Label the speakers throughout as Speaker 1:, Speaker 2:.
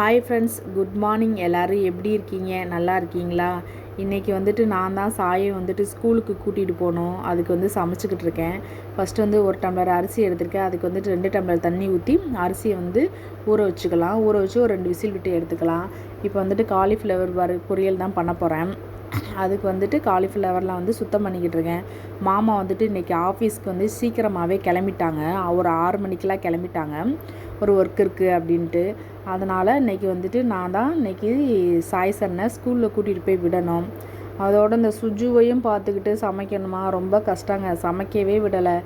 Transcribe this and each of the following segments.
Speaker 1: hi friends good morning எல்லோரும் எப்படி இருக்கீங்க நல்லா இருக்கீங்களா இன்றைக்கி வந்துட்டு நான் தான் சாயை வந்துட்டு ஸ்கூலுக்கு கூட்டிகிட்டு போனோம் அதுக்கு வந்து சமைச்சிக்கிட்டு இருக்கேன் ஃபஸ்ட்டு வந்து ஒரு டம்ளர் அரிசி எடுத்துருக்கேன் அதுக்கு வந்துட்டு ரெண்டு டம்ளர் தண்ணி ஊற்றி அரிசியை வந்து ஊற வச்சுக்கலாம் ஊற வச்சு ஒரு ரெண்டு விசில் விட்டு எடுத்துக்கலாம் இப்போ வந்துட்டு காலிஃப்ளவர் வறு பொரியல் தான் பண்ண போகிறேன் அதுக்கு வந்துட்டு காலிஃப்ளவர்லாம் வந்து சுத்தம் பண்ணிக்கிட்டு இருக்கேன் மாமா வந்துட்டு இன்றைக்கி ஆஃபீஸ்க்கு வந்து சீக்கிரமாகவே கிளம்பிட்டாங்க ஒரு ஆறு மணிக்கெலாம் கிளம்பிட்டாங்க ஒரு ஒர்க் இருக்குது அப்படின்ட்டு அதனால் இன்றைக்கி வந்துட்டு நான் தான் இன்றைக்கி சாய் சன்னை ஸ்கூலில் கூட்டிகிட்டு போய் விடணும் அதோட இந்த சுஜுவையும் பார்த்துக்கிட்டு சமைக்கணுமா ரொம்ப கஷ்டங்க சமைக்கவே விடலை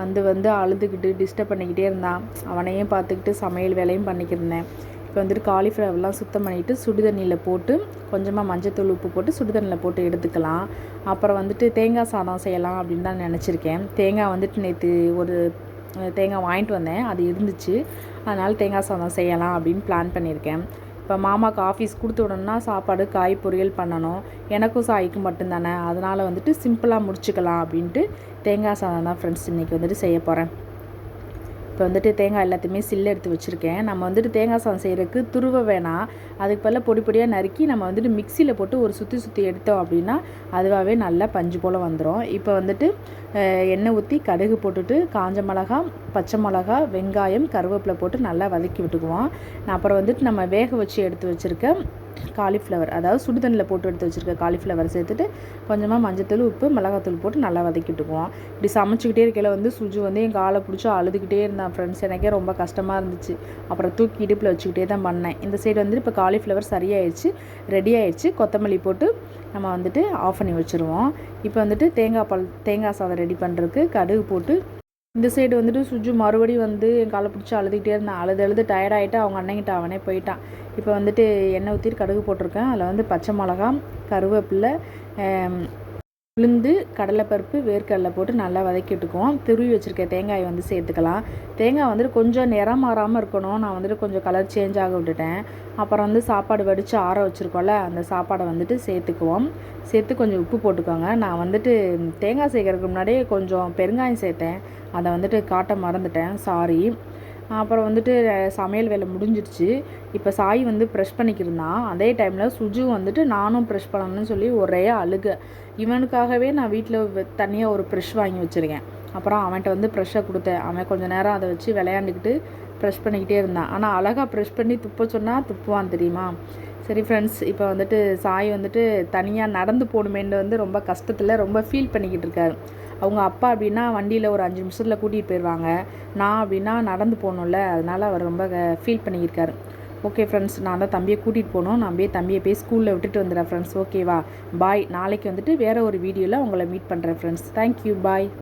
Speaker 1: வந்து வந்து அழுதுகிட்டு டிஸ்டர்ப் பண்ணிக்கிட்டே இருந்தான் அவனையும் பார்த்துக்கிட்டு சமையல் வேலையும் பண்ணிக்கிருந்தேன் இப்போ வந்துட்டு காலிஃப்ளவர்லாம் சுத்தம் பண்ணிவிட்டு சுடுதண்ணியில் போட்டு கொஞ்சமாக மஞ்சத்தூள் உப்பு போட்டு சுடுதண்ணியில் போட்டு எடுத்துக்கலாம் அப்புறம் வந்துட்டு தேங்காய் சாதம் செய்யலாம் அப்படின்னு தான் நினச்சிருக்கேன் தேங்காய் வந்துட்டு நேற்று ஒரு தேங்காய் வாங்கிட்டு வந்தேன் அது இருந்துச்சு அதனால் தேங்காய் சாதம் செய்யலாம் அப்படின்னு பிளான் பண்ணியிருக்கேன் இப்போ மாமாவுக்கு ஆஃபீஸ் கொடுத்து விடணும்னா சாப்பாடு காய் பொரியல் பண்ணணும் எனக்கும் சாய்க்கு மட்டும்தானே அதனால் வந்துட்டு சிம்பிளாக முடிச்சுக்கலாம் அப்படின்ட்டு தேங்காய் சாதம் தான் ஃப்ரெண்ட்ஸ் இன்றைக்கி வந்துட்டு செய்ய போகிறேன் இப்போ வந்துட்டு தேங்காய் எல்லாத்தையுமே சில்லு எடுத்து வச்சுருக்கேன் நம்ம வந்துட்டு தேங்காய் சாதம் செய்கிறதுக்கு துருவ வேணாம் அதுக்கு பதிலாக பொடி பொடியாக நறுக்கி நம்ம வந்துட்டு மிக்சியில் போட்டு ஒரு சுற்றி சுற்றி எடுத்தோம் அப்படின்னா அதுவாகவே நல்லா பஞ்சு போல் வந்துடும் இப்போ வந்துட்டு எண்ணெய் ஊற்றி கடுகு போட்டுட்டு காஞ்ச மிளகா பச்சை மிளகா வெங்காயம் கருவேப்பிலை போட்டு நல்லா வதக்கி விட்டுக்குவோம் அப்புறம் வந்துட்டு நம்ம வேக வச்சு எடுத்து வச்சுருக்கேன் காலிஃப்ளவர் அதாவது சுடுதண்ணில் போட்டு எடுத்து வச்சுருக்க காலிஃப்ளவர் சேர்த்துட்டு கொஞ்சமாக மஞ்சத்தூள் உப்பு மிளகாத்தூள் போட்டு நல்லா வதக்கிட்டுக்குவோம் இப்படி சமைச்சிக்கிட்டே இருக்கையில் வந்து சுஜு வந்து என் காலை பிடிச்சி அழுதுகிட்டே இருந்தான் ஃப்ரெண்ட்ஸ் எனக்கே ரொம்ப கஷ்டமாக இருந்துச்சு அப்புறம் தூக்கி இடுப்பில் வச்சுக்கிட்டே தான் பண்ணேன் இந்த சைடு வந்துட்டு இப்போ காலிஃப்ளவர் சரியாயிடுச்சு ரெடி ஆயிடுச்சு கொத்தமல்லி போட்டு நம்ம வந்துட்டு ஆஃப் பண்ணி வச்சுருவோம் இப்போ வந்துட்டு தேங்காய் பல் தேங்காய் சாதம் ரெடி பண்ணுறதுக்கு கடுகு போட்டு இந்த சைடு வந்துட்டு சுஜு மறுபடி வந்து என் காலை பிடிச்சி அழுதுகிட்டே இருந்தான் அழுது அழுது டயர்டாகிட்டு அவங்க அண்ணங்கிட்ட அவனே போயிட்டான் இப்போ வந்துட்டு எண்ணெய் ஊற்றிட்டு கடுகு போட்டிருக்கேன் அதில் வந்து பச்சை மிளகா கருவேப்பில்லை உளுந்து கடலைப்பருப்பு வேர்க்கடலை போட்டு நல்லா வதக்கிட்டுக்குவோம் துருவி வச்சுருக்க தேங்காய் வந்து சேர்த்துக்கலாம் தேங்காய் வந்துட்டு கொஞ்சம் நிறம் மாறாமல் இருக்கணும் நான் வந்துட்டு கொஞ்சம் கலர் சேஞ்ச் ஆக விட்டுட்டேன் அப்புறம் வந்து சாப்பாடு வடித்து ஆற வச்சுருக்கோம்ல அந்த சாப்பாடை வந்துட்டு சேர்த்துக்குவோம் சேர்த்து கொஞ்சம் உப்பு போட்டுக்கோங்க நான் வந்துட்டு தேங்காய் சேர்க்கறதுக்கு முன்னாடியே கொஞ்சம் பெருங்காயம் சேர்த்தேன் அதை வந்துட்டு காட்ட மறந்துட்டேன் சாரி அப்புறம் வந்துட்டு சமையல் வேலை முடிஞ்சிடுச்சு இப்போ சாய் வந்து ப்ரெஷ் பண்ணிக்கிருந்தான் அதே டைமில் சுஜு வந்துட்டு நானும் ப்ரெஷ் பண்ணணும்னு சொல்லி ஒரே அழுக இவனுக்காகவே நான் வீட்டில் தனியாக ஒரு ப்ரெஷ் வாங்கி வச்சுருக்கேன் அப்புறம் அவன்கிட்ட வந்து ப்ரெஷ்ஷை கொடுத்தேன் அவன் கொஞ்சம் நேரம் அதை வச்சு விளையாண்டுக்கிட்டு ப்ரெஷ் பண்ணிக்கிட்டே இருந்தான் ஆனால் அழகாக ப்ரெஷ் பண்ணி துப்ப சொன்னால் துப்புவான் தெரியுமா சரி ஃப்ரெண்ட்ஸ் இப்போ வந்துட்டு சாய் வந்துட்டு தனியாக நடந்து போகணுமேன்னு வந்து ரொம்ப கஷ்டத்தில் ரொம்ப ஃபீல் பண்ணிக்கிட்டு இருக்காரு அவங்க அப்பா அப்படின்னா வண்டியில் ஒரு அஞ்சு நிமிஷத்தில் கூட்டிகிட்டு போயிடுவாங்க நான் அப்படின்னா நடந்து போகணும்ல அதனால் அவர் ரொம்ப ஃபீல் பண்ணியிருக்காரு ஓகே ஃப்ரெண்ட்ஸ் நான் தான் தம்பியை கூட்டிகிட்டு போகணும் நான் போய் தம்பியை போய் ஸ்கூலில் விட்டுட்டு வந்துடுறேன் ஃப்ரெண்ட்ஸ் ஓகேவா பாய் நாளைக்கு வந்துட்டு வேறு ஒரு வீடியோவில் உங்களை மீட் பண்ணுறேன் ஃப்ரெண்ட்ஸ் தேங்க்யூ பாய்